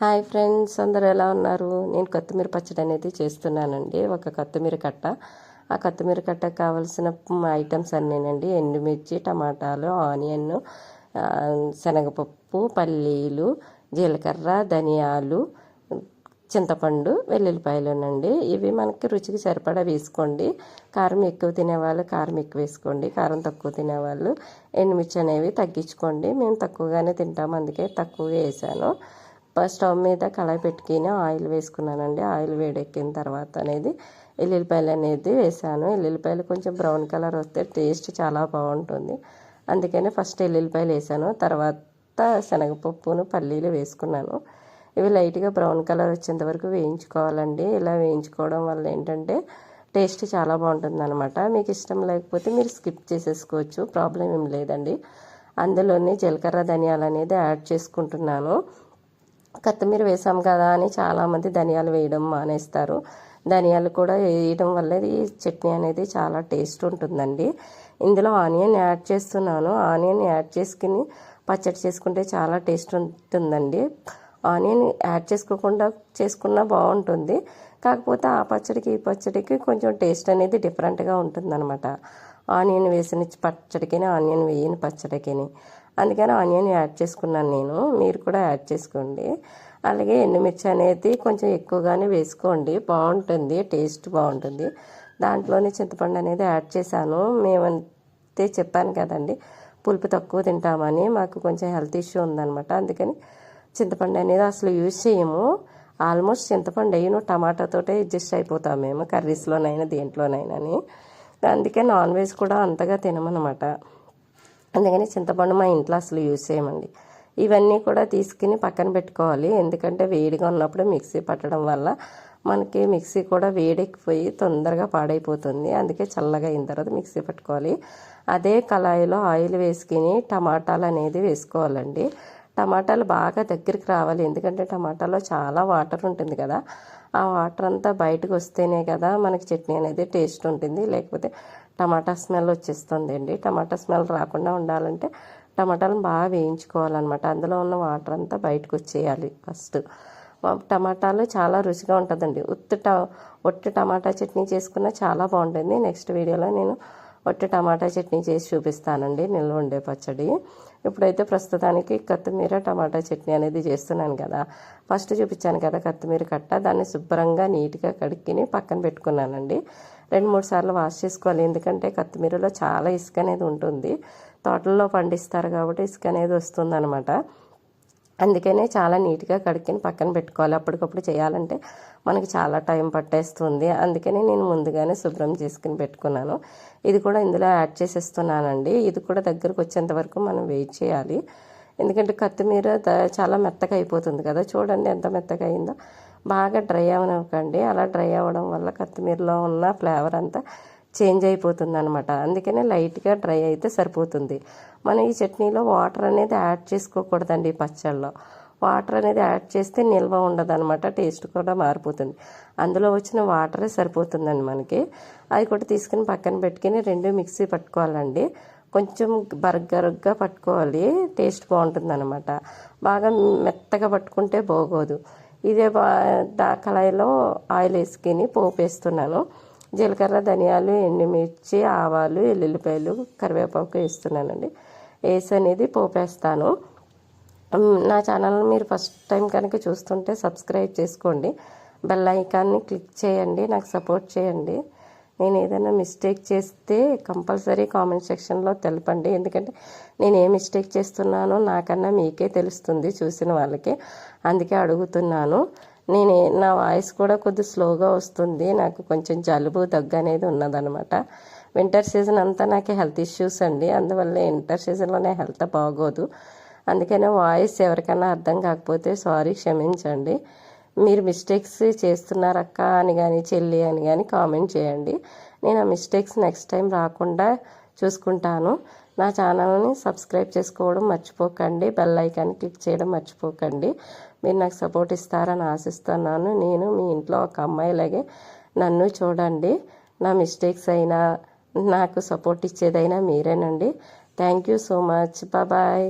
Hi friends అందరూ ఎలా ఉన్నారు? నేను కొత్తిమీర పచ్చడి అనేది చేస్తున్నానండి. ఒక కొత్తిమీర కట్ట. ఆ కొత్తిమీర కట్టకు కావాల్సిన ఐటమ్స్ అన్నీనండి. ఎండుమిర్చి టమాటాలు ఆనియన్ శనగపప్పు పల్లీలు జీలకర్ర ధనియాలు చింతపండు వెల్లుల్లిపాయలునండి. ఇవి మనకి రుచికి సరిపడా వేసుకోండి. కారం ఎక్కువ తినేవాళ్ళు కారం ఎక్కువ వేసుకోండి. కారం తక్కువ తినేవాళ్ళు ఎండుమిర్చి అనేవి తగ్గించుకోండి. మేము తక్కువగానే తింటాము అందుకే తక్కువగా వేసాను. స్టవ్ మీద కళాయి పెట్టుకుని ఆయిల్ వేసుకున్నానండి. ఆయిల్ వేడెక్కిన తర్వాత అనేది ఎల్లుల్లిపాయలు అనేది వేసాను. ఎల్లుల్లిపాయలు కొంచెం బ్రౌన్ కలర్ వస్తే టేస్ట్ చాలా బాగుంటుంది. అందుకని ఫస్ట్ ఎల్లుల్లిపాయలు వేసాను. తర్వాత శనగపప్పును పల్లీలు వేసుకున్నాను. ఇవి లైట్గా బ్రౌన్ కలర్ వచ్చేంత వరకు వేయించుకోవాలండి. ఇలా వేయించుకోవడం వల్ల ఏంటంటే టేస్ట్ చాలా బాగుంటుంది అనమాట మీకు ఇష్టం లేకపోతే మీరు స్కిప్ చేసేసుకోవచ్చు. ప్రాబ్లం ఏం లేదండి. అందులోనే జీలకర్ర ధనియాలు అనేది యాడ్ చేసుకుంటున్నాను. కొత్తిమీర వేసాం కదా అని చాలామంది ధనియాలు వేయడం మానేస్తారు. ధనియాలు కూడా వేయడం వల్ల ఈ చట్నీ అనేది చాలా టేస్ట్ ఉంటుందండి. ఇందులో ఆనియన్ యాడ్ చేస్తున్నాను. ఆనియన్ యాడ్ చేసుకుని పచ్చడి చేసుకుంటే చాలా టేస్ట్ ఉంటుందండి. ఆనియన్ యాడ్ చేసుకోకుండా చేసుకున్నా బాగుంటుంది. కాకపోతే ఆ పచ్చడికి ఈ పచ్చడికి కొంచెం టేస్ట్ అనేది డిఫరెంట్గా ఉంటుందన్నమాట. ఆనియన్ వేసిన పచ్చడికి ఆనియన్ వేయని పచ్చడికి అందుకని ఆనియన్ యాడ్ చేసుకున్నాను నేను. మీరు కూడా యాడ్ చేసుకోండి. అలాగే ఎండుమిర్చి అనేది కొంచెం ఎక్కువగానే వేసుకోండి. బాగుంటుంది. టేస్ట్ బాగుంటుంది. దాంట్లోనే చింతపండు అనేది యాడ్ చేశాను. మేమంతే చెప్పాను కదండి పులుపు తక్కువ తింటామని. మాకు కొంచెం హెల్త్ ఇష్యూ ఉందన్నమాట. అందుకని చింతపండు అనేది అసలు యూజ్ చేయము. ఆల్మోస్ట్ చింతపండు అయ్యను టమాటాతోటే అడ్జస్ట్ అయిపోతాం మేము కర్రీస్లోనైనా దేంట్లోనైనా అని అందుకే నాన్ వెజ్ కూడా అంతగా తినమనమాట అందుకని చింతపండు మా ఇంట్లో అసలు యూజ్ చేయమండి. ఇవన్నీ కూడా తీసుకుని పక్కన పెట్టుకోవాలి. ఎందుకంటే వేడిగా ఉన్నప్పుడు మిక్సీ పట్టడం వల్ల మనకి మిక్సీ కూడా వేడెక్కిపోయి తొందరగా పాడైపోతుంది. అందుకే చల్లగా అయిన తర్వాత మిక్సీ పట్టుకోవాలి. అదే కళాయిలో ఆయిల్ వేసుకుని టమాటాలు అనేది వేసుకోవాలండి. టమాటాలు బాగా దగ్గరికి రావాలి. ఎందుకంటే టమాటాలో చాలా వాటర్ ఉంటుంది కదా. ఆ వాటర్ అంతా బయటకు వస్తేనే కదా మనకి చట్నీ అనేది టేస్ట్ ఉంటుంది. లేకపోతే టమాటా స్మెల్ వచ్చేస్తుంది అండి టమాటా స్మెల్ రాకుండా ఉండాలంటే టమాటాలను బాగా వేయించుకోవాలన్నమాట. అందులో ఉన్న వాటర్ అంతా బయటకు వచ్చేయాలి ఫస్ట్. టమాటాలు చాలా రుచిగా ఉంటుందండి. ఉత్త ట ఒట్టి టమాటా చట్నీ చేసుకున్న చాలా బాగుంటుంది. నెక్స్ట్ వీడియోలో నేను ఒట్టి టమాటా చట్నీ చేసి చూపిస్తానండి. నిల్వ ఉండే పచ్చడి. ఇప్పుడైతే ప్రస్తుతానికి కొత్తిమీర టమాటా చట్నీ అనేది చేస్తున్నాను కదా. ఫస్ట్ చూపించాను కదా కొత్తిమీర కట్ట. దాన్ని శుభ్రంగా నీట్గా కడుక్కుని పక్కన పెట్టుకున్నానండి. రెండు మూడు సార్లు వాష్ చేసుకోవాలి. ఎందుకంటే కొత్తిమీరలో చాలా ఇసుక అనేది ఉంటుంది. తోటల్లో పండిస్తారు కాబట్టి ఇసుక అనేది వస్తుందన్నమాట. అందుకనే చాలా నీట్గా కడుక్కొని పక్కన పెట్టుకోవాలి. అప్పటికప్పుడు చేయాలంటే మనకి చాలా టైం పట్టేస్తుంది. అందుకని నేను ముందుగానే శుభ్రం చేసుకుని పెట్టుకున్నాను. ఇది కూడా ఇందులో యాడ్ చేసేస్తున్నానండి. ఇది కూడా దగ్గరకు వచ్చేంత వరకు మనం వెయిట్ చేయాలి. ఎందుకంటే కొత్తిమీర చాలా మెత్తగా అయిపోతుంది కదా. చూడండి ఎంత మెత్తగా అయిందో. బాగా డ్రై అవ్వనివ్వకండి అలా డ్రై అవ్వడం వల్ల కొత్తిమీరలో ఉన్న ఫ్లేవర్ అంతా చేంజ్ అయిపోతుంది అనమాట అందుకనే లైట్గా డ్రై అయితే సరిపోతుంది. మనం ఈ చట్నీలో వాటర్ అనేది యాడ్ చేసుకోకూడదండి ఈ పచ్చళ్ళలో. వాటర్ అనేది యాడ్ చేస్తే నిల్వ ఉండదన్నమాట టేస్ట్ కూడా మారిపోతుంది. అందులో వచ్చిన వాటరే సరిపోతుందండి మనకి. అది కూడా తీసుకుని పక్కన పెట్టుకుని రెండు మిక్సీ పట్టుకోవాలండి. కొంచెం బర్గర్గా పట్టుకోవాలి టేస్ట్ బాగుంటుంది అనమాట బాగా మెత్తగా పట్టుకుంటే బాగోదు. ఇదే బా కళాయిలో ఆయిల్ వేసుకుని పోపు వేస్తున్నాను. జీలకర్ర ధనియాలు ఎండుమిర్చి ఆవాలు ఎల్లుల్లిపాయలు కరివేపాకు వేస్తున్నానండి. వేసి అనేది పోపేస్తాను. నా ఛానల్ మీరు ఫస్ట్ టైం కనుక చూస్తుంటే సబ్స్క్రైబ్ చేసుకోండి. బెల్ ఐకాన్ని క్లిక్ చేయండి. నాకు సపోర్ట్ చేయండి. నేను ఏదైనా మిస్టేక్ చేస్తే కంపల్సరీ కామెంట్ సెక్షన్లో తెలపండి. ఎందుకంటే నేను ఏ మిస్టేక్ చేస్తున్నానో నాకన్నా మీకే తెలుస్తుంది చూసిన వాళ్ళకి. అందుకే అడుగుతున్నాను. నేను నా వాయిస్ కూడా కొద్ది స్లోగా వస్తుంది. నాకు కొంచెం జలుబు దగ్గు అనేది ఉన్నదనమాట వింటర్ సీజన్ అంతా నాకు హెల్త్ ఇష్యూస్ అండి. అందువల్ల వింటర్ సీజన్లోనే హెల్త్ బాగోదు. అందుకనే వాయిస్ ఎవరికైనా అర్థం కాకపోతే సారీ క్షమించండి. మీరు మిస్టేక్స్ చేస్తున్నారక్క అని కానీ చెల్లి అని కానీ కామెంట్ చేయండి. నేను ఆ మిస్టేక్స్ నెక్స్ట్ టైం రాకుండా చూసుకుంటాను. నా ఛానల్ని సబ్స్క్రైబ్ చేసుకోవడం మర్చిపోకండి. బెల్ ఐకాన్ క్లిక్ చేయడం మర్చిపోకండి. మీరు నాకు సపోర్ట్ ఇస్తారని ఆశిస్తున్నాను. నేను మీ ఇంట్లో ఒక అమ్మాయిలాగే నన్ను చూడండి. నా మిస్టేక్స్ అయినా నాకు సపోర్ట్ ఇచ్చేదైనా మీరేనండి. Thank you so much. Bye